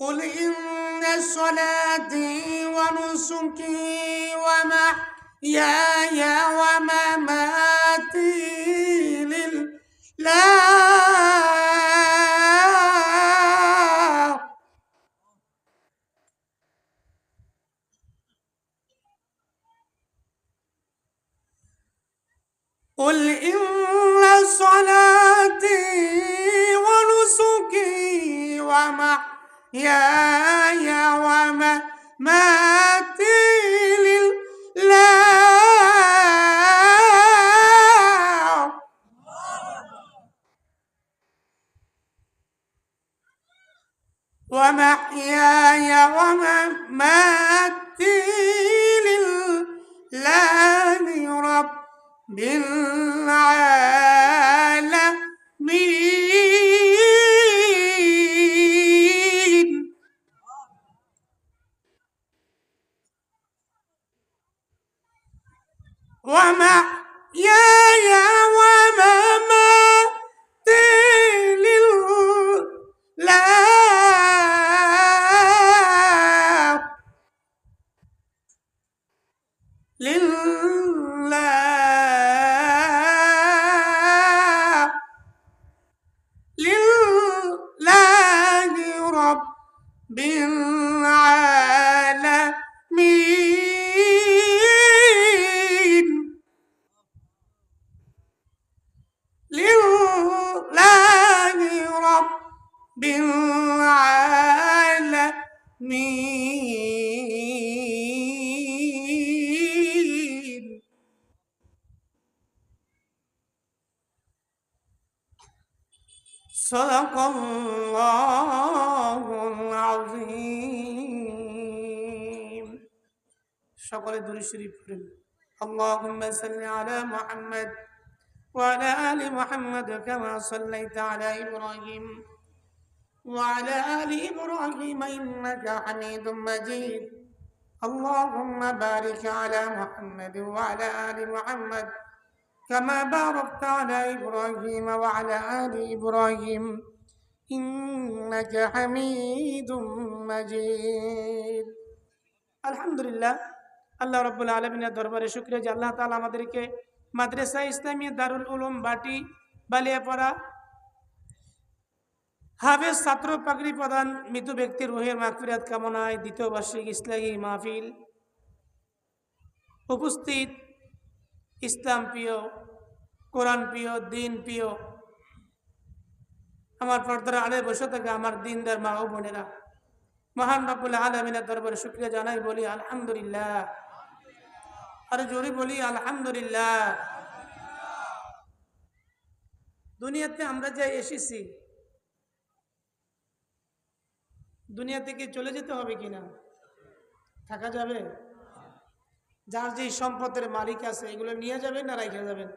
قل إن صلاتي ونسكي ومحياي ومماتي لله ومحياي ومماتي لله ومحياي ومماتي لله رب العالمين. العالمين صدق الله العظيم সকলে দূরে শরীফ পড়েন اللهم صل على محمد وعلى آل محمد كما صليت على إبراهيم وعلى آل إبراهيم إنك حميد مجيد اللهم بارك على محمد وعلى آل محمد كما باركت على إبراهيم وعلى آل إبراهيم إنك حميد مجيد الحمد لله আল্লাহ রব্বুল আলমিনের দরবারে শুক্রিয়া যে আল্লাহ তালা আমাদেরকে মাদ্রাসা ইসলামী দারুল উলুম বাটি বালিয়াপাড়া হাফেজ ছাত্র পাগড়ি প্রধান মৃত ব্যক্তির রুহের মাগফিরাত কামনায় দ্বিতীয় বার্ষিক ইসলামী মাহফিল উপস্থিত। ইসলাম প্রিয়, কোরআন প্রিয়, দিন প্রিয়, আমার পর্দার আলে বসে থাকে আমার দিনদার মা ও বোনেরা, মহান রব্বুল আলমিনের দরবারে শুক্রিয়া জানাই, বলি আলহামদুলিল্লাহ। আরে জোরে বলি আলহামদুলিল্লাহ। দুনিয়াতে আমরা যে এসেছি দুনিয়া থেকে চলে যেতে হবে কিনা? থাকা যাবে? যার যে সম্পদের মালিক আছে, এগুলো নিয়ে যাবেন না রাইখে যাবেন?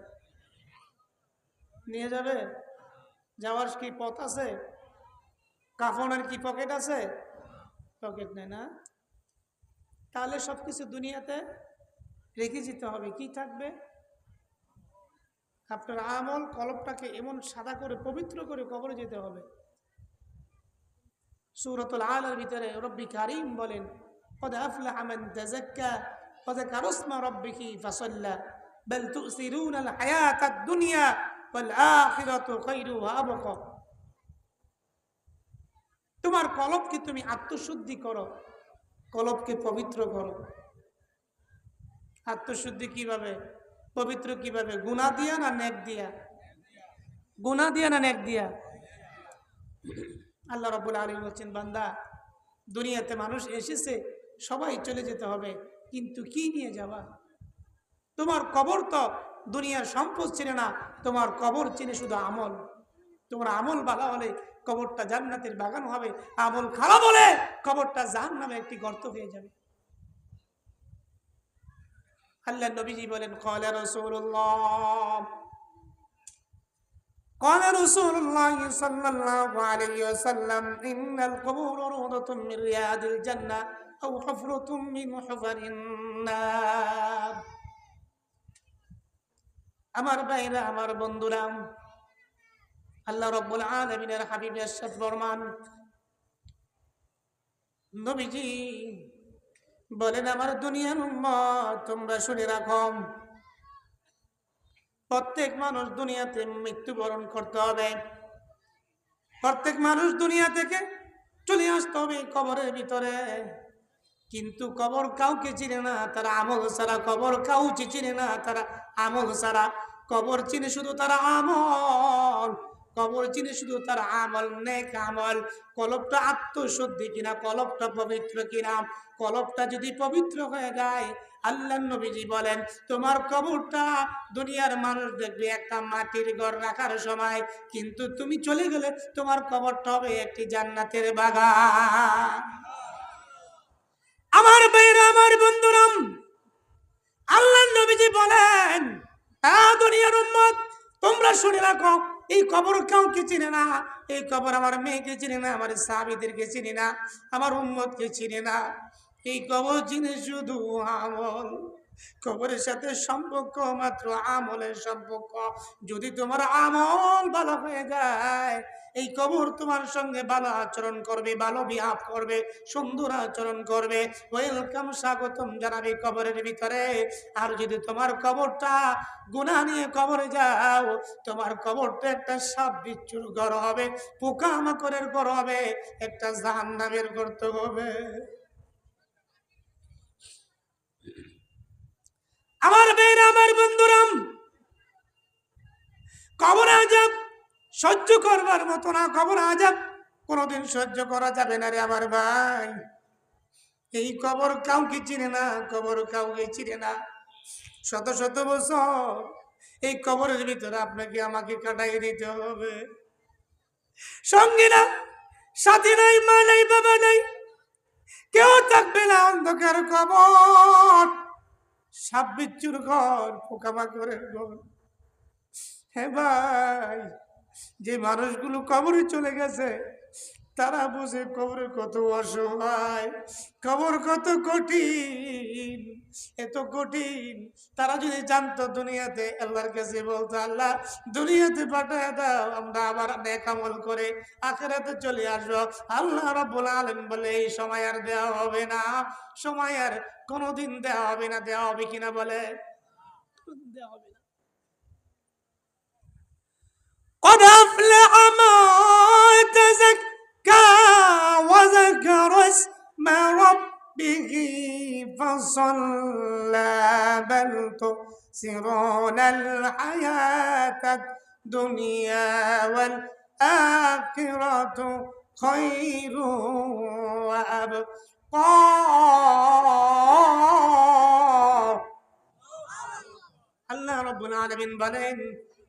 নিয়ে যাবে? যাওয়ার কি পথ আছে? কাফনের কি পকেট আছে? পকেট নেই না? তাহলে সব কিছু দুনিয়াতে রেখে যেতে হবে। কি থাকবে? আপনার আমল কলবটাকে এমন সাদা করে, পবিত্র করে কবরে যেতে হবে। সুরতুল আলের ভিতরে রব্বি কারিম বলেন قد أفلح من تزكى وذكر اسم ربه فصلى بل تؤثرون الحياة الدنيا والآخرة خير وأبقى তোমার কলবকে তুমি আত্মশুদ্ধি করো কলবকে পবিত্র করো আত্মশুদ্ধি কিভাবে পবিত্র কিভাবে গুণা দিয়া না নেক দিয়া গুণা দিয়া না নেক দিয়া আল্লাহ রাবুল আলম বলছেন, বান্দা, দুনিয়াতে মানুষ এসেছে, সবাই চলে যেতে হবে, কিন্তু কি নিয়ে যাবা? তোমার কবর তো দুনিয়ার সম্পদ চিনে না, তোমার কবর চিনে শুধু আমল। তোমার আমল ভালো হলে কবরটা জান্নাতের বাগান হবে, আমল খারাপ হলে কবরটা জাহান নামে একটি গর্ত হয়ে যাবে। আল্লাহ নবীজি বলেন কলা রসুল্লাহ قال رسول الله صلى الله عليه وسلم إن القبور روضة من رياض الجنة أو حفرة من حفر النار আমার ভাইরা আমার বন্ধুরা আল্লাহ রব্বুল আলমিনের হাবিবের সাথ বরমান নবীজি বলেন আমার দুনিয়ার উম্মত তোমরা শুনে রাখো প্রত্যেক মানুষ দুনিয়াতে মৃত্যুবরণ করতে হবে। প্রত্যেক মানুষ দুনিয়া থেকে চলে আসতে হবে কবরের ভিতরে। কিন্তু কবর কাউকে চিনে না, তারা আমল সারা কবর কাউকে চিনে না, তারা আমল সারা কবর চিনে শুধু তারা আমল। কবর চিনে শুধু তার আমল, নেক আমল। কলপটা আত্মশুদ্ধি কিনা, কলপটা পবিত্র কিনা, কলপটা যদি পবিত্র হয়ে যায় আল্লাহ নবীজি বলেন, তোমার কবরটা দুনিয়ার মানুষ দেখবে, একটা মাটির ঘর রাখার সময়। কিন্তু তুমি চলে গেলে তোমার কবরটা হবে একটি জান্নাতের বাগান। আমার ভাইরা আমার বন্ধুরাম আল্লাহ নবীজি বলেন হ্যাঁ দুনিয়ার উম্মত, তোমরা শুনে রাখো, এই কবর কাউকে চিনে না, এই কবর আমার মেয়েকে চিনে না, আমার সাবিদেরকে চিনে না, আমার উম্মতকে চিনে না। এই কবর জিনিস শুধু আমল, কবরের সাথে সম্পর্ক মাত্র আমলের সম্পর্ক। যদি তোমার আমল ভালো হয়ে যায়, এই কবর তোমার সঙ্গে ভালো আচরণ করবে, ভালো বিহাব করবে, সুন্দর আচরণ করবে। ওয়েলকাম স্বাগতম জানাবে কবরের ভিতরে। আর যদি তোমার কবরটা গুণা নিয়ে কবরে যাও, তোমার কবরটা একটা সাপ বিচ্ছুর ঘর হবে, পোকামাকড়ের ঘর হবে, একটা জাহান্নামের করতে হবে। আমার মেয়েরা আমার বন্ধুরাম। কবর আজাব সহ্য করবার মতো না, কবর আজাব কোনোদিন সহ্য করা যাবে না রে আমার ভাই। এই কবর কাউকে চিনে না, কবর কাউকে চিনে না। শত শত বছর এই কবরের ভিতরে আপনাকে আমাকে কাটাই দিতে হবে। সঙ্গে না, সাথে নাই, মা নাই, বাবা নাই, কেউ থাকবে না অন্ধকার কবর। সাপ বিচ্ছুর ঘর পোকামাকড়ের ঘর হে ভাই যে মানুষগুলো কবরে চলে গেছে তারা বুঝে কবরে কত অসহায় কবর কত কঠিন এত কঠিন তারা যদি জানতো দুনিয়াতে আল্লাহর কাছে বলতো আল্লাহ দুনিয়াতে পাঠায় দাও আমরা আবার নেকামল করে আখেরাতে চলে আসবো আল্লাহ রাব্বুল আলামিন বলে এই সময় আর দেওয়া হবে না সময় আর কোনোদিন দেওয়া হবে না দেওয়া হবে কিনা বলে দেওয়া হবে না قد أفلح من تزكى وذكر اسم ربه فصلى بل تؤثرون الحياة الدنيا والآخرة خير وأبقى আল্লাহ রব্বুল আলামিন বলেন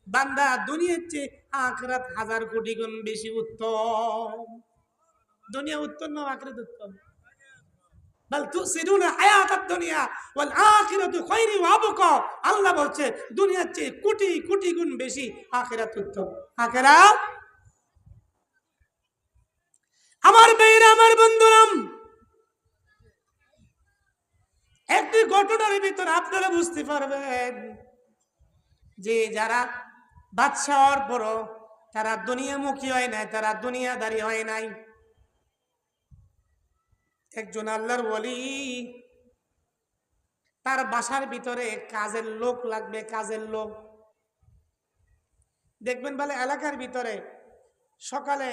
বান্দা দুনিয়ার চেয়ে আখরাত হাজার কোটি গুণ বেশি উত্তম। দুনিয়া উত্তম না আখরাত উত্তম? বল হায়াতাত দুনিয়া ওয়াল আখিরাতু খায়রু ওয়া আবকা। আল্লাহ বলছে, দুনিয়ার চেয়ে কোটি কোটি গুণ বেশি আখিরাত উত্তম। আখিরাত? আমার ভাইরা আমার বন্ধুরাম একটি ঘটনার ভিতরে আপনারা বুঝতে পারবেন যে যারা বাদশাহ হওয়ার পরও তারা দুনিয়ামুখী হয় নাই, তারা দুনিয়াদারি হয় নাই। একজন আল্লাহর বলি তার বাসার ভিতরে কাজের লোক লাগবে, কাজের লোক। দেখবেন বলে, এলাকার ভিতরে সকালে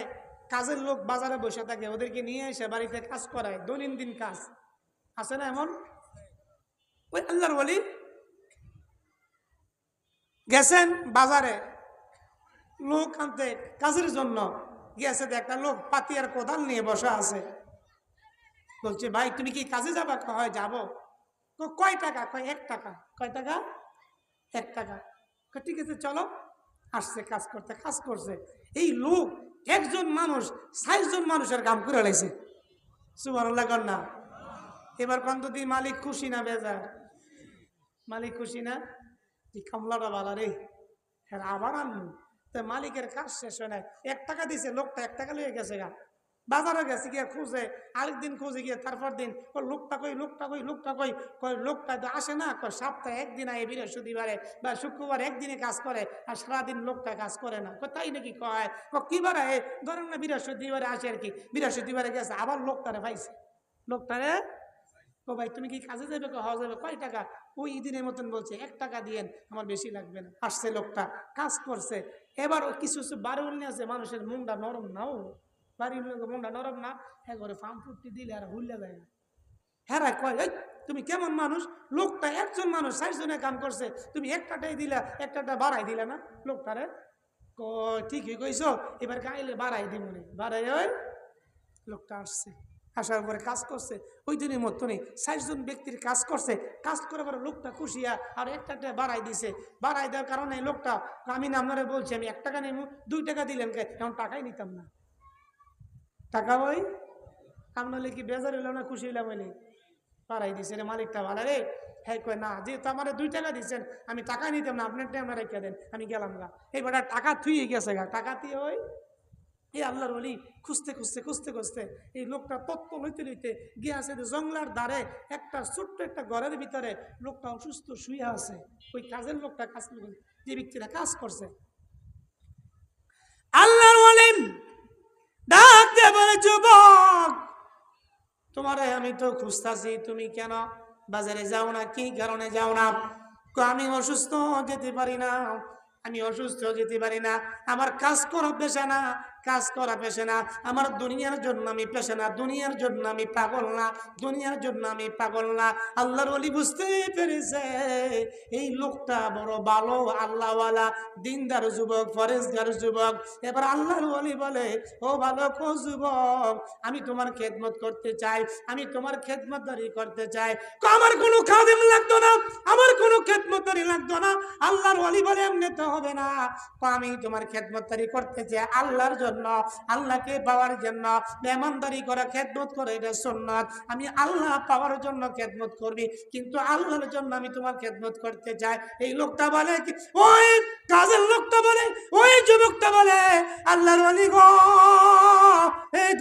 কাজের লোক বাজারে বসে থাকে, ওদেরকে নিয়ে এসে বাড়িতে কাজ করায়, দৈনন্দিন কাজ। আছে না এমন? ওই আল্লাহর বলি গেছেন বাজারে। লোক আনতে কাজের জন্য গিয়েছে একটা লোক পাতি আর কোদাল নিয়ে বসা আছে। বলছে, ভাই, তুমি কি কাজে যাবা? হয় যাব। কয় টাকা? কয়, এক টাকা। কয়, টাকা? এক টাকা। ঠিক আছে, চলো। আসছে, কাজ করতে, কাজ করছে। এই লোক একজন মানুষ ষাটজন মানুষের কাম করে লাইছে সুবান না। এবার কন্তদি মালিক খুশি না, বেজার? মালিক খুশি না? এই কামলাটা বালা রে? হ্যাঁ আবার আনব তো মালিকের কাজ শেষ হয় না এক টাকা দিছে, লোকটা এক টাকা লিয়ে গেছে গা। বাজারে গেছে গিয়ে খুঁজে আরেকদিন খুঁজে গিয়ে তারপর দিন ও লোকটা কই লোকটা কই লোকটা কই? কই লোকটা তো আসে না। কই সপ্তাহে একদিন আয়, বৃহস্পতিবারে বা শুক্রবার একদিনে কাজ করে আর সারাদিন লোকটা কাজ করে না। তাই নাকি কয়? ও কি বার ধরেন না বৃহস্পতিবারে আসে আর কি। বৃহস্পতিবারে গেছে, আবার লোকটারে পাইছে। লোকটারে ও ভাই, তুমি কি কাজে যাবে হওয়া যাবে কয় টাকা? ওই দিনের মতন বলছে, এক টাকা দিয়েন, আমার বেশি লাগবে না। আসছে লোকটা, কাজ করছে। এবার কিছু কিছু বাড়ি উল্লে আছে মানুষের মুন্ডা নরম নাও বাড়ি মুন্ডা নরম না হ্যাঁ একবারে ফার্ম ফুটটি দিলে আর হুল্লে যায় না। হ্যাঁ কয় তুমি কেমন মানুষ? লোকটা একজন মানুষ চারজনে কাম করছে। তুমি একটাটাই দিলা, একটাটা বাড়াই দিলা না লোকটারে ঠিকই কইছ, এবার গাইলে বাড়াই দিমুনি। বাড়াই ওই লোকটা আসছে। আসার পরে কাজ করছে, ওই দিনের মতনই ষাটজন ব্যক্তির কাজ করছে, কাজ করে পরে লোকটা খুশিয়া আর একটা একটা বাড়াই দিছে। বাড়াই দেওয়ার কারণে লোকটা, আমি আপনারা বলছি, আমি এক টাকা নেব, দুই টাকা দিলেন এখন টাকাই নিতাম না। টাকা ওই? আপনার কি বেজার হইলাম না খুশি হইলাম বলে বাড়াই দিছে রে মালিকটা ভালো রে হ্যাঁ কয় না, যেহেতু আমার দুই টাকা দিচ্ছেন আমি টাকা নিতাম না আপনার টাইম রেখে দেন, আমি গেলাম গা। এইবার টাকা থুয়ে গেছে গা। টাকা দিয়ে ওই এই আল্লাহর অলি খুঁজতে খুঁজতে খুঁজতে খুঁজতে এই লোকটা তত্ত্ব লইতে লইতে গিয়ে আছে জঙ্গলার দ্বারে একটা ছোট্ট একটা ঘরের ভিতরে লোকটা অসুস্থ শুয়ে আছে। ওই কাজের লোকটা কাজ যে ব্যক্তিরা কাজ করছে। আল্লাহর অলি ডাক দিয়ে বলে, যুবক, তোমারে আমি তো খুঁজতাছি, তুমি কেন বাজারে যাও না? কি কারণে যাও না? আমি অসুস্থ যেতে পারি না। আমি অসুস্থ যেতে পারি না। আমার কাজ করা পেশা না। কাজ করা পেশা না আমার দুনিয়ার জন্য আমি পেশা না দুনিয়ার জন্য আমি পাগল না। দুনিয়ার জন্য আমি পাগল না। আল্লাহর অলি বুঝতে পেরেছে। এই লোকটা বড় ভালো আল্লাহওয়ালা, দিনদার যুবক ফরেজগার যুবক। এবার আল্লাহর অলি বলে, ও ভালো কো যুবক, আমি তোমার খেদমত করতে চাই। আমি তোমার খেদমতদারি করতে চাই। আমার কোনো খাদিম লাগতো না। আমার কোনো খেদমতদারি লাগতো না। আল্লাহর অলি বলে, এমনি তো হবে না। আমি তোমার খেদমতদারি করতে চাই আল্লাহর জন্য। আল্লাহকে পাওয়ার জন্য, মেহমানদারি করা, খেদমত করে, এটা সন্ন্যত আমি আল্লাহ পাওয়ার জন্য খেদমত করবি, কিন্তু আল্লাহর জন্য আমি তোমার খেদমত করতে চাই। এই লোকটা বলে ওই কাজের লোকটা বলে, ওই যুবকটা বলে, আল্লাহর অলি গো। এই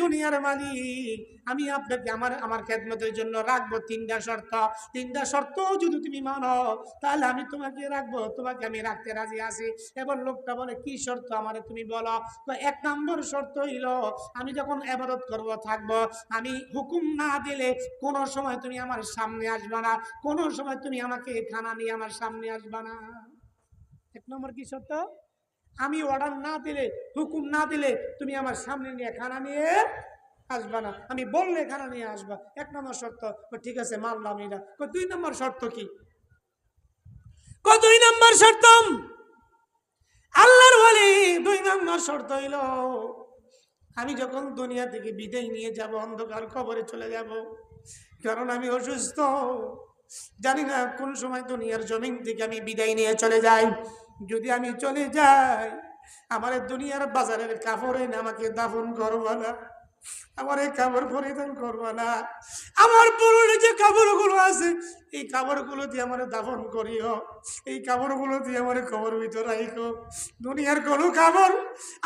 দুনিয়ার মালিক, আমি আপনাকে আমার আমার খেদমতের জন্য রাখব তিনটা শর্ত। তিনটা শর্ত যদি তুমি মানো, তাহলে আমি তোমাকে রাখব, তোমাকে আমি রাখতে রাজি আছি। এবার লোকটা বলে, কি শর্ত আমারে তুমি বলো? তো এক নম্বর শর্ত হইল, আমি যখন এবাদত করব, থাকব, আমি হুকুম না দিলে কোনো সময় তুমি আমার সামনে আসবা না, কোনো সময় তুমি আমাকে খানা নিয়ে আমার সামনে আসবা না। এক নম্বর কি শর্ত? আমি অর্ডার না দিলে, হুকুম না দিলে তুমি আমার সামনে নিয়ে খানা নিয়ে আসবা না। আমি বললে খানা নিয়ে আসবা। এক নম্বর শর্ত ঠিক আছে মানলাম এটা দুই নম্বর শর্ত কি? কো দুই নম্বর শর্ত আল্লাহর বলি, দুই নম্বর শর্ত হইল, আমি যখন দুনিয়া থেকে বিদায় নিয়ে যাব, অন্ধকার কবরে চলে যাব, কারণ আমি অসুস্থ। জানি না কোন সময় দুনিয়ার জমিন থেকে আমি বিদায় নিয়ে চলে যাই। যদি আমি চলে যাই, আমার দুনিয়ার বাজারের কাপড়ে আমাকে দাফন করব না, আমার এই কাপড় পরিধান করব না। আমার পুরনো যে কাপড়গুলো আছে, এই কাপড়গুলো দিয়ে আমার দাফন করিও, এই কাপড়গুলো দিয়ে আমার খবর ভিতর রাখো দুনিয়ার কোনো কাপড়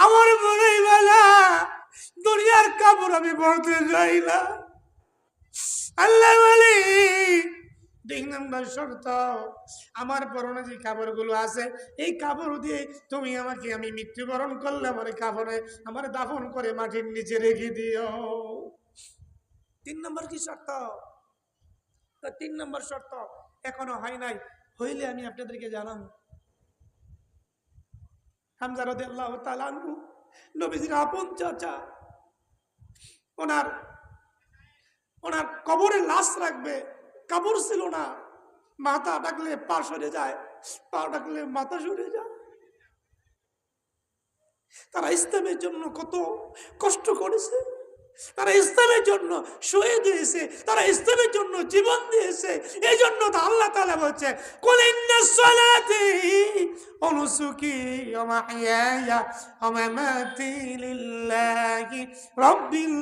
আমার মনে বেলা দুনিয়ার কাপড় আমি বলতে যাই না। আল্লাহ বলি দুই নম্বর শর্ত, আমার পরনে যে কাপড়গুলো আছে, এই কাপড় দিয়ে তুমি আমাকে আমি মৃত্যুবরণ করলে আমার কাপড়ে, আমার দাফন করে মাটির নিচে রেখে দিও। তিন নম্বর কি শর্ত? তিন নম্বর শর্ত এখনও হয় নাই, হইলে আমি আপনাদেরকে জানাব। হামজা আল্লাহ তালানহু নবীজির আপন চাচা, ওনার ওনার কবরে লাশ রাখবে কাপড় ছিল না। মাথা ডাকলে পা সরে যায়, পা ডাকলে মাথা সরে যায়। তারা ইসলামের জন্য কত কষ্ট করেছে। তারা ইসলামের জন্য শহীদ হয়েছে তারা ইসলামের জন্য জীবন দিয়েছে। এই জন্য তো আল্লাহ তালা বলছে অনুসুকি রাব্বিল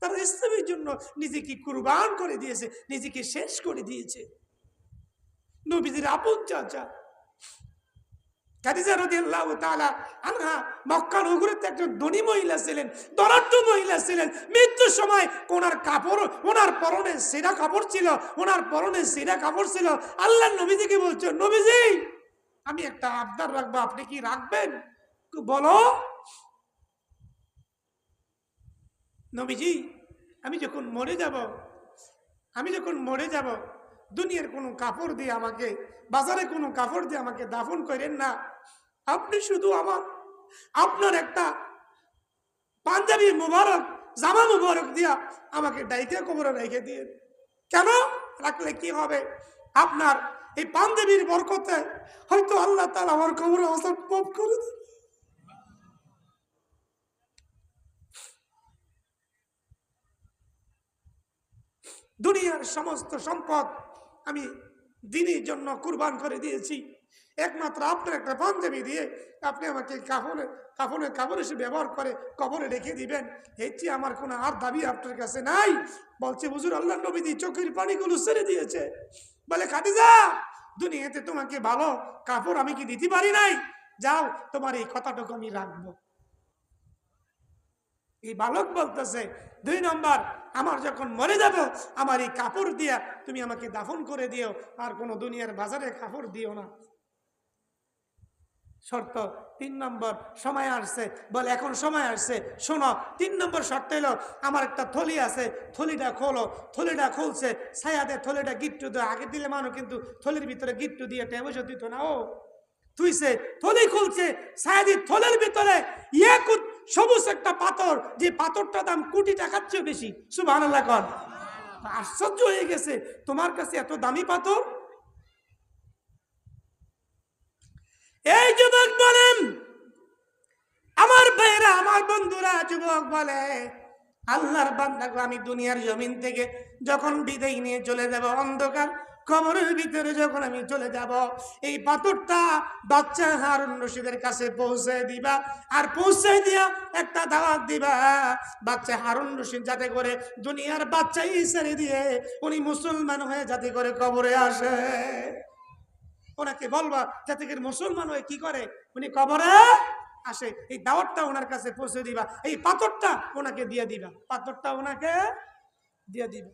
তারা ইসলামের জন্য নিজেকে কুরবান করে দিয়েছে, নিজেকে শেষ করে দিয়েছে। নবীদের আপন চাচা মৃত্যুর সময় ওনার কাপড়, ওনার পরনে সেরা কাপড় ছিল, ওনার পরনে সেরা কাপড় ছিল। আল্লাহ নবীজি, আমি একটা আবদার রাখব, আপনি কি রাখবেন? বলো নবীজি, আমি যখন মরে যাব, আমি যখন মরে যাব, দুনিয়ার কোনো কাপড় দিয়ে আমাকে, বাজারে কোনো কাপড় দিয়ে আমাকে দাফন করেন না। আপনি শুধু আমার, আপনার একটা পাঞ্জাবি মুবারক, জামা মুবারক দিয়া আমাকে ডাইকে কবরে রেখে দিয়ে কেন? রাখলে কি হবে? আপনার এই পাঞ্জাবির বরকতে হয়তো আল্লাহ তালা আমার কবরে মাফ করে দেবে। দুনিয়ার সমস্ত সম্পদ আমি দিনের জন্য কুরবান করে দিয়েছি। একমাত্র আপনার একটা পাঞ্জাবি দিয়ে আপনি আমাকে কাফনে কাফনের কাপড় এসে ব্যবহার করে কবরে রেখে দিবেন। চেয়ে আমার কোনো আর দাবি আপনার কাছে নাই। বলছে, হুজুর, আল্লাহ নবীদি চোখের পানিগুলো ছেড়ে দিয়েছে। বলে, খাদিজা, দুনিয়াতে তোমাকে ভালো কাপড় আমি কি দিতে পারি নাই? যাও, তোমার এই কথাটুকু আমি রাখব। এই বালক বলতেছে দুই নম্বর, আমার যখন মরে যাব, আমার এই কাপড় দিয়া তুমি আমাকে দাফন করে দিও, আর কোনো দুনিয়ার বাজারে কাপড় দিও না। শর্ত তিন নম্বর, সময় আসছে। বলে, এখন সময় আসছে। শোনো, তিন নম্বর শর্ত এলো আমার একটা থলি আছে, থলিটা খোলো। থলিটা খুলছে, ছায়াতে থলিটা গিট্টু দেয়। আগে দিলে মানুষ কিন্তু থলির ভিতরে গিট্টু দিয়ে টেবসে দিত না, ও। তুইছে থলি খুলছে সায়াদি থলের ভিতরে ইয়াকুত সবুজ একটা পাথর, যে পাথরটা দাম কোটি টাকার চেয়ে বেশি। সুবাহ আশ্চর্য হয়ে গেছে, তোমার কাছে এত দামি পাথর? এই যুবক বলেন, আমার ভাইরা আমার বন্ধুরা, যুবক বলে, আল্লাহর বান্দাকে আমি দুনিয়ার জমিন থেকে যখন বিদায় নিয়ে চলে যাব অন্ধকার কবরের ভিতরে যখন আমি চলে যাব, এই পাথরটা বাচ্চা হারুন রশিদের কাছে পৌঁছে দিবা। আর পৌঁছে দিয়া একটা দাওয়াত দিবা, বাচ্চা হারুন রশিদ যাতে করে দুনিয়ার বাচ্চাই ছেড়ে দিয়ে উনি মুসলমান হয়ে যাতে করে কবরে আসে। ওনাকে বলবা, যাতে করে মুসলমান হয়ে কি করে? উনি কবরে আসে। এই দাওয়াতটা ওনার কাছে পৌঁছে দিবা। এই পাথরটা ওনাকে দিয়ে দিবা। পাথরটা ওনাকে দিয়ে দিবা।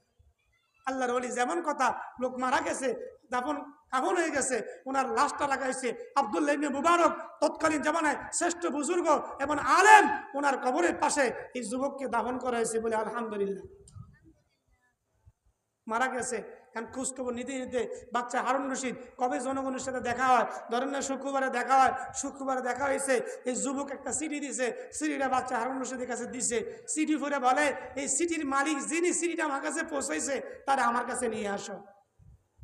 আল্লাহর অলি যেমন কথা লোক মারা গেছে, দাফন কাফন হয়ে গেছে, ওনার লাশটা লাগাইছে আবদুল্লাহ মুবারক তৎকালীন জামানায় শ্রেষ্ঠ বুজুর্গ এবং আলেম, ওনার কবরের পাশে এই যুবককে দাফন করা হয়েছে বলে আলহামদুলিল্লাহ। মারা গেছে। কারণ খোঁজখবর নিতে নিতে বাচ্চা হারুন রশিদ, কবে জনগণের সাথে দেখা হয়? ধরেন না শুক্রবারে দেখা হয়, শুক্রবারে দেখা হয়েছে, এই যুবক একটা সিটি দিছে সিটিটা বাচ্চা হারুন রশিদের কাছে দিছে সিটি ফুরে বলে, এই সিটির মালিক যিনি সিটিটা আমার কাছে পৌঁছাইছে, তারা আমার কাছে নিয়ে আসো।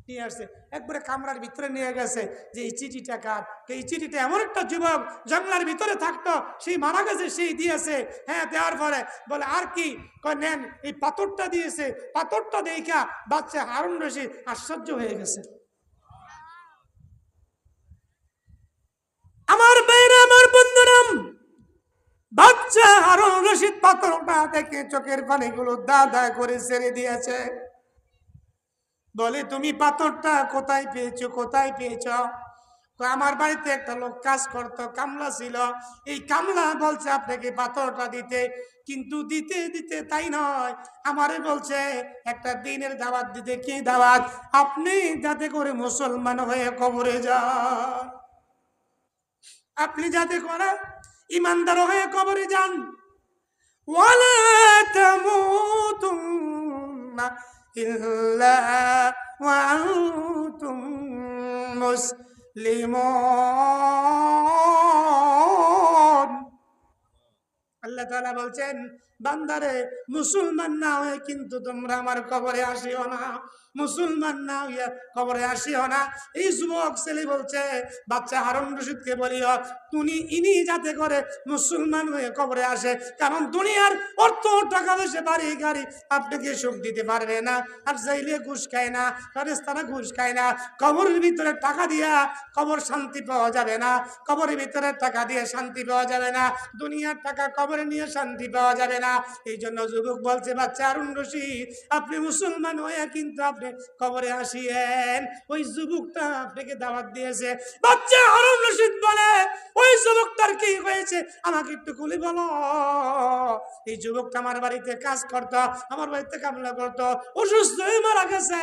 নিয়ে আসছে। একবারে কামরার ভিতরে নিয়ে গেছে যে এই চিঠিটা কার? এই চিঠিটা এমন একটা যুবক জঙ্গলার ভিতরে থাকতো, সেই মারা গেছে, সেই দিয়েছে হ্যাঁ দেওয়ার পরে বলে, আর কি? নেন, এই পাথরটা দিয়েছে, পাথরটা দেখা বাচ্চা হারুন রশিদ আশ্চর্য হয়ে গেছে। আমার বাইরে আমার বন্ধুরাম বাচ্চা হারুন রশিদ পাথরটা দেখে চোখের পানিগুলো দা দা করে ছেড়ে দিয়েছে। বলে, তুমি পাথরটা কোথায় পেয়েছ? কোথায় পেয়েছ? আমার বাড়িতে একটা লোক কাজ করতো, কামলা ছিল। এই কামলা বলছে আপনাকে পাথরটা দিতে, কিন্তু দিতে দিতে তাই নয়। আমারে বলছে, একটা দিনের দাওয়াত দিতে কি দাওয়াত? আপনি যাতে করে মুসলমান হয়ে কবরে যান। আপনি যাতে করে ইমানদার হয়ে কবরে যান। ওয়ালা তামুতুন্না ওয়া আনতুম মুসলিমুন। আল্লাহ তাআলা বলছেন বান্দারে, মুসলমান না হয়ে কিন্তু তোমরা আমার কবরে আসিও না। মুসলমান না হইয়া কবরে আসিও না। এই যুবক ছেলে বলছে, বাচ্চা হারুন রশিদকে বলিও, তুমি ইনি যাতে করে মুসলমান হয়ে কবরে আসে, কারণ দুনিয়ার অর্থ টাকা পয়সা, বাড়ি, গাড়ি, আপনাকে সুখ দিতে পারবে না। আর চাইলে ঘুষ খায় না রাজস্থানে ঘুষ খায় না। কবরের ভিতরে টাকা দিয়া কবর শান্তি পাওয়া যাবে না। কবরের ভিতরে টাকা দিয়ে শান্তি পাওয়া যাবে না। দুনিয়ার টাকা কবরে নিয়ে শান্তি পাওয়া যাবে না। এই জন্য যুবক বলছে, বাচ্চা আরুন রশিদ আপনি মুসলমান হয়ে কিন্তু আপনি কবরে আসিয়েন। ওই যুবকটা আপনাকে দাওয়াত দিয়েছে। বাচ্চা আরুন রশিদ বলে, ওই যুবকটার কি হয়েছে? আমাকে একটু খুলে বলো। এই যুবকটা আমার বাড়িতে কাজ করত, আমার বাড়িতে কামলা করত। অসুস্থ হয়ে মারা গেছে।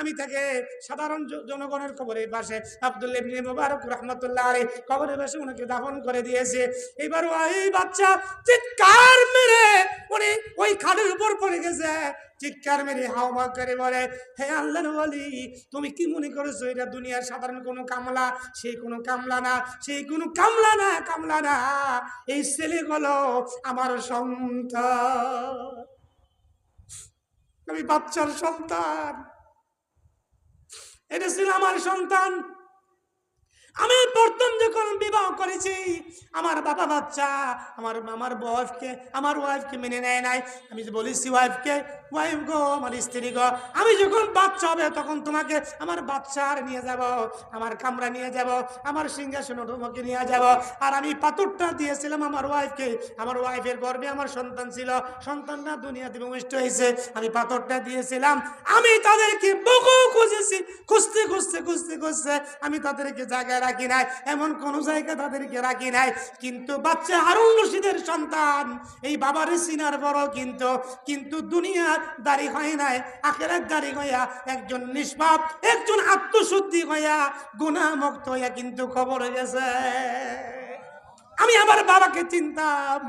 আমি তাকে সাধারণ জনগণের কবরের পাশে, আব্দুল ইবনে মুবারক রহমতুল্লাহ আলী কবরের পাশে ওনাকে দাফন করে দিয়েছে। এবার এই বাচ্চা চিৎকার মেরে উনি ওই খাটের উপর পড়ে গেছে। চিৎকার মেরে হাওয়া করে বলে, হে আল্লাহর বলি তুমি কি মনে করেছ এটা দুনিয়ার সাধারণ কোনো কামলা? সে কোনো কামলা না সেই কোনো কামলা না কামলা না। এই ছেলেগুলো আমার সন্তান। আমি বাচ্চার সন্তান। এটা ছিল আমার সন্তান। আমি প্রথম যখন বিবাহ করেছি, আমার বাবা বাচ্চা, আমার আমার ওয়াইফকে আমার ওয়াইফকে মেনে নেয় নাই। আমি যে বলেছি ওয়াইফকে, ওয়াইফ গো, আমার স্ত্রী গো, আমি যখন বাচ্চা হবে তখন তোমাকে আমার বাচ্চার নিয়ে যাব, আমার কামরা নিয়ে যাব, আমার সিংহাসন তোমাকে নিয়ে যাব। আর আমি পাথরটা দিয়েছিলাম আমার ওয়াইফকে। আমার ওয়াইফের গর্বে আমার সন্তান ছিল। সন্তানটা দুনিয়াতে ভূমিষ্ঠ হয়েছে। আমি পাথরটা দিয়েছিলাম। আমি তাদেরকে বহু খুঁজেছি। খুঁজতে খুঁজতে খুঁজতে খুঁজতে আমি তাদেরকে জায়গায় রাখি নাই, এমন কোন জায়গা তাদেরকে রাখি নাই। কিন্তু বাচ্চা হারুন রশিদের সন্তান, এই বাবার সিনার বড় কিন্তু কিন্তু দুনিয়ার দাড়ি হয় নাই আখেরার দাড়ি হইয়া একজন নিষ্পাপ, একজন আত্মশুদ্ধি হইয়া গুণামুক্ত হইয়া কিন্তু খবর গেছে। আমি আমার বাবাকে চিনতাম।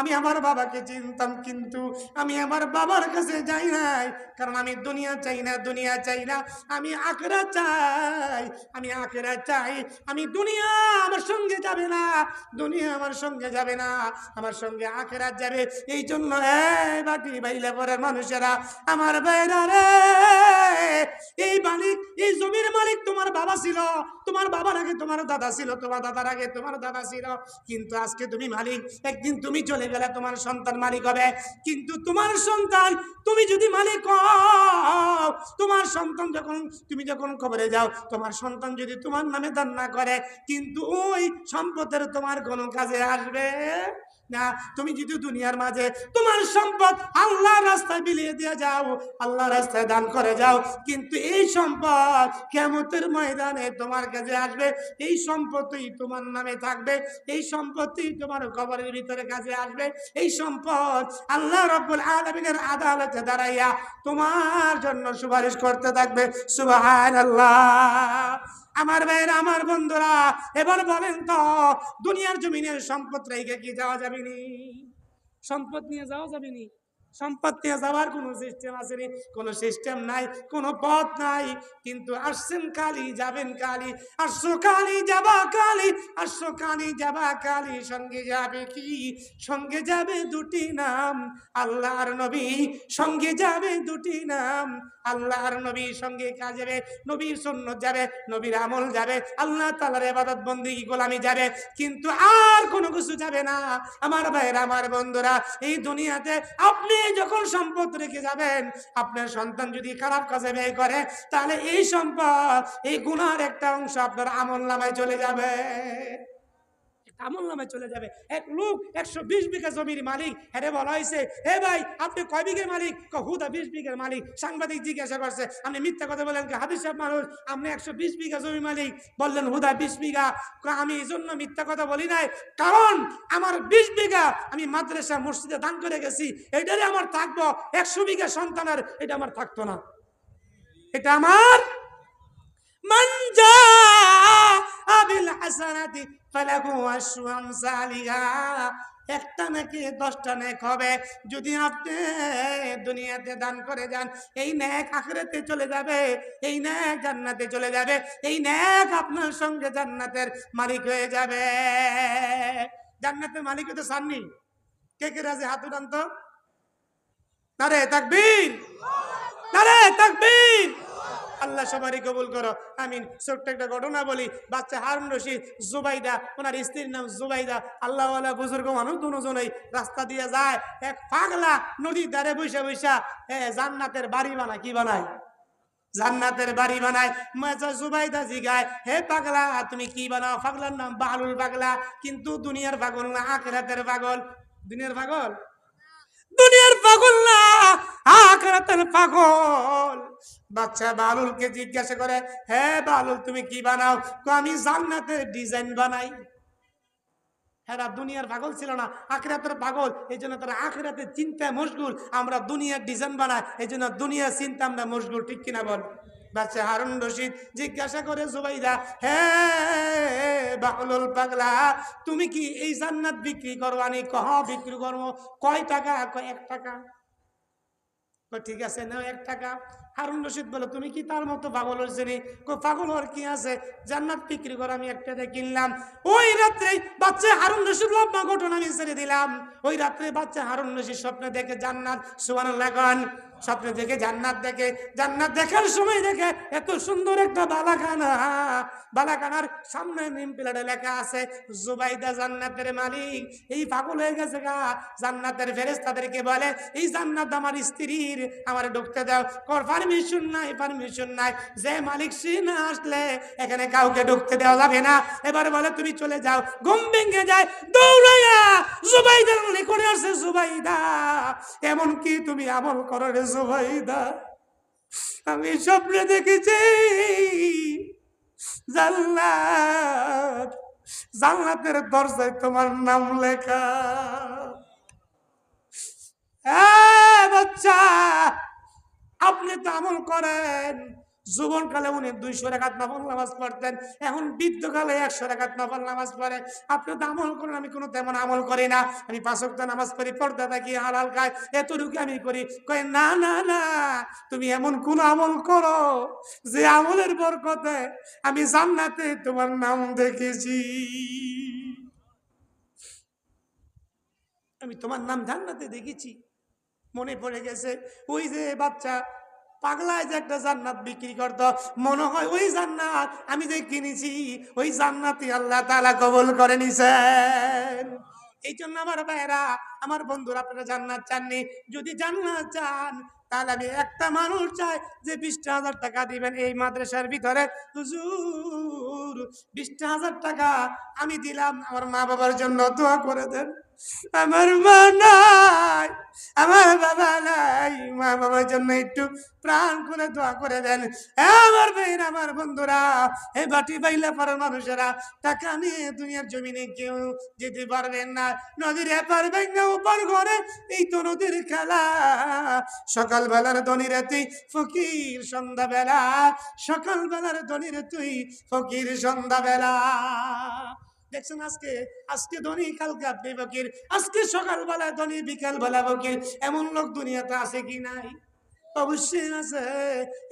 আমি আমার বাবাকে চিনতাম কিন্তু আমি আমার বাবার কাছে যাই নাই। কারণ আমি দুনিয়া চাই না, দুনিয়া চাই না, আমি আখরা চাই, আমি আখরা চাই, আমি দুনিয়া আমার সঙ্গে যাবে না, দুনিয়া আমার সঙ্গে যাবে না, আমার সঙ্গে আখেরাত যাবে। এই জন্য এই বাটি বাইলে পরে মানুষেরা, আমার বাইরা রে, এই মালিক, এই জমির মালিক তোমার বাবা ছিল, তোমার বাবার আগে তোমার দাদা ছিল, তোমার দাদার আগে তোমার দাদা ছিল। কিন্তু আজকে তুমি মালিক, একদিন তুমি চলে গেলে তোমার সন্তান মালিক হবে। কিন্তু তোমার সন্তান তুমি যদি মালিক তোমার সন্তান যখন, তুমি যখন খবরে যাও, তোমার সন্তান যদি তোমার নামে দান না করে, কিন্তু ওই সম্পদের তোমার কোনো কাজে আসবে? না, তুমি যদি দুনিয়ার মাঝে তোমার সম্পদ আল্লাহ রাস্তায় বিলিয়ে দিয়ে যাও আল্লাহ রাস্তায় দান করে যাও, কিন্তু এই সম্পদ কেমতের ময়দানে তোমার কাছে আসবে, এই সম্পত্তি তোমার নামে থাকবে, এই সম্পত্তি তোমার কবরের ভিতরে কাছে আসবে, এই সম্পদ আল্লাহ রব্বুল আলমিনের আদালতে দাঁড়াইয়া তোমার জন্য সুপারিশ করতে থাকবে সুবাহান আল্লাহ আমার ভাইয়ের, আমার বন্ধুরা, এবার বলেন তো, দুনিয়ার জমিনের সম্পদ রেখে কি যাওয়া যাবেনি সম্পদ নিয়ে যাওয়া যাবে নি? সম্পদ নিয়ে যাওয়ার কোনো সিস্টেম আছে নি কোনো সিস্টেম নাই, কোনো পথ নাই। কিন্তু আসছেন কালি, যাবেন কালি। আসছো কালি, যাবা কালি। আসছো কালি, যাবা কালি। সঙ্গে যাবে কি? সঙ্গে যাবে দুটি নাম, আল্লাহর নবী। সঙ্গে যাবে দুটি নাম, আল্লাহর নবী। সঙ্গে কাজ যাবে? নবীর সুন্নত যাবে, নবীর আমল যাবে। আল্লাহ তালার এবাদত বন্দি, গোলামি যাবে। কিন্তু আর কোনো কিছু যাবে না। আমার ভাইয়েরা, আমার বন্ধুরা, এই দুনিয়াতে আপনি যখন সম্পদ রেখে যাবেন, আপনার সন্তান যদি খারাপ কাজে ব্যয় করে, তাহলে এই সম্পদ, এই গুণার একটা অংশ আপনার আমল নামায় চলে যাবে। আমল নামে চলে যাবে। এক লোক একশো বিশ বিঘা জমির মালিক হ্যাঁ বলা হয়েছে, হে ভাই, আপনি কয় বিঘের মালিক? হুদা বিশ বিঘার মালিক। সাংবাদিক জিজ্ঞাসা করছে, আপনি মিথ্যা কথা বলেন হাদিস সাহেব মানুষ, আপনি একশো বিশ বিঘা জমি মালিক। বললেন, হুদা বিশ বিঘা। আমি এই জন্য মিথ্যা কথা বলি নাই, কারণ আমার বিশ বিঘা আমি মাদ্রাসা, মসজিদে দান করে গেছি। এটারে আমার থাকব। একশো বিঘা সন্তানের, এটা আমার থাকতো না। এটা আমার হাসানাতি ফালাকু আশরু আমসালিহা। একটা নাকি, দশটা নেক হবে। যদি আপনি দুনিয়াতে দান করে যান, এই ন্যাক আখরেতে চলে যাবে, এই ন্যাক জান্নাতে চলে যাবে, এই ন্যাক আপনার সঙ্গে জান্নাতের মালিক হয়ে যাবে। জান্নাতের মালিক তো সাননি। কে কে রাজে? হাত উঠান তো। নারে তাকবীর। নারে তাকবীর। আল্লাহ সবারই কবুল করো। আমিন। ছোট্ট একটা ঘটনা বলি। বাচ্চা হারুন রশিদ, জুবাইদা, ওনার স্ত্রীর নাম জুবাইদা। আল্লাহওয়ালা বুজুর্গ মানুষ দুজনেই রাস্তা দিয়ে যায়। এক পাগলা নদীর ধারে বৈশা বৈশা এ, জান্নাতের বাড়ি বানায়, কি বানায়? জান্নাতের বাড়ি বানায়। মাঝা জুবাইদা জিগায়, হে পাগলা, তুমি কি বানাও? পাগলার নাম বালুল পাগলা। কিন্তু দুনিয়ার পাগল না, আখরাতের পাগল। দুনিয়ার পাগল? দুনিয়ার পাগল না। আখরাতের পাগল। বাচ্চা বালুলকে জিজ্ঞাসা করে বালুল, তুমি কি বানাও? কো আমি জান্নাতের ডিজাইন বানাই। দুনিয়ার পাগল ছিল না, আখরাতের পাগল। এই জন্য তারা আখরাতের চিন্তায় মশগুল। আমরা দুনিয়ার ডিজাইন বানাই, এই জন্য দুনিয়ার চিন্তা আমরা মশগুল, ঠিক কিনা বল? বাচ্চা হারুন রশিদ জিজ্ঞাসা করে, জুবাইদা হ্যাঁ বাকলুল পাগলা, তুমি কি এই জান্নাত বিক্রি করো? আনি কহ, বিক্রি করব। কয় টাকা? এক টাকা? ঠিক আছে, নাও এক টাকা। হারুন রশিদ বলে, তুমি কি তার মতো পাগল হয়েছে কো, পাগল হওয়ার কি আছে? জান্নাত বিক্রি করে, আমি একটা কিনলাম। ওই রাত্রে বাচ্চা হারুন রশিদ লম্বা ঘটনা আমি ছেড়ে দিলাম। ওই রাত্রে বাচ্চা হারুন রশিদ স্বপ্নে দেখে জান্নাত সুবান লাগান স্বপ্নে দেখে, জান্নাত দেখে, জান্নাত দেখার সময় দেখে, এত সুন্দর একটা বালাখানা। বালাখানার সামনে নিম পিলারে লেখা আছে, জুবাইদা জান্নাতের মালিক। এই পাগল হয়ে গেছে গা। জান্নাতের ফেরেস্তাদেরকে বলে, এই জান্নাত আমার স্ত্রীর, আমার ঢুকতে দাও। কর, পারমিশন নাই পারমিশন নাই। যে মালিক সে না আসলে, এখানে কাউকে ঢুকতে দেওয়া যাবে না। এবার বলে, তুমি চলে যাও। ঘুম ভেঙে যায়, দৌড়াইয়া জুবাইদার করে আসে জুবাইদা? এমন কি তুমি আমল করো রে জুবাইদা, আমি স্বপ্নে দেখেছি জান্নাত। জান্নাতের দরজায় তোমার নাম লেখা। বাচ্চা, আপনি তো আমল করেন। যুবনকালে উনি দুইশো রেখাত নফল নামাজ পড়তেন, এখন বৃদ্ধকালে একশো রেখাত নফল নামাজ পড়ে। আপনি তো আমল করেন, আমি কোনো তেমন আমল করি না। আমি পাঁচক্ত নামাজ পড়ি, পর্দা থাকি, হালাল খাই, এতটুকু আমি করি। কই না না না, তুমি এমন কোন আমল করো যে আমলের বরকতে আমি জান্নাতে তোমার নাম দেখেছি। আমি তোমার নাম জান্নাতে দেখেছি। মনে পড়ে গেছে, ওই যে বাচ্চা পাগলায় যে একটা জান্নাত বিক্রি করতো, মনে হয় ওই জান্নাত আমি যে কিনেছি, ওই জান্নাতই আল্লাহ তালা কবুল করে নিছেন। এই জন্য আমার ভাইয়েরা, আমার বন্ধুরা, আপনারা জান্নাত চাননি? যদি জান্নাত চান, তাহলে আমি একটা মানুষ চাই যে বিশটা হাজার টাকা দিবেন এই মাদ্রাসার ভিতরে। হুজুর, বিশটা হাজার টাকা আমি দিলাম, আমার মা বাবার জন্য দোয়া করে দেন। আমার মা নাই, আমার বাবা নাই। মা বাবার জন্য একটু প্রাণ করে দোয়া করে দেন। আমার ভাইরা, আমার বন্ধুরা এই বাটি বাইলা পাড়ার মানুষেরা, টাকা নিয়ে দুনিয়ার জমিনে কেউ যেতে পারবেন না। নদীর এপার ভেঙে উপর ঘরে এই তো নদীর খেলা। সকাল বেলার দনিরে তুই ফকির সন্ধ্যা বেলা সকাল বেলার দনিরে তুই ফকির সন্ধ্যা বেলা দেখছেন আজকে? আজকে ধনী কালকে আপনি বকির আজকে সকালবেলা ধনী বিকাল বেলা বকির এমন লোক দুনিয়াতে আছে কি নাই? অবশ্যই আছে।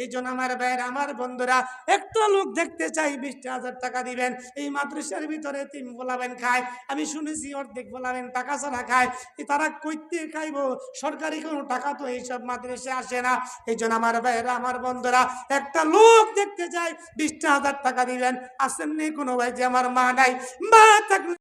এই জন্য আমার ভাইয়ের, আমার বন্ধুরা, একটা লোক দেখতে চাই, বিশটা হাজার টাকা দিবেন। এই মাদ্রাসার ভিতরে তিন বলাবেন খায়। আমি শুনেছি, অর্ধেক বলাবেন, টাকা ছাড়া খায়। তারা কইতে খাইবো, সরকারি কোনো টাকা তো এইসব মাদ্রাসে আসে না। এই জন্য আমার ভাইয়েরা, আমার বন্ধুরা, একটা লোক দেখতে চাই, বিশটা হাজার টাকা দিবেন। আসেননি কোনো ভাই যে আমার মা নাই। মা থাকলে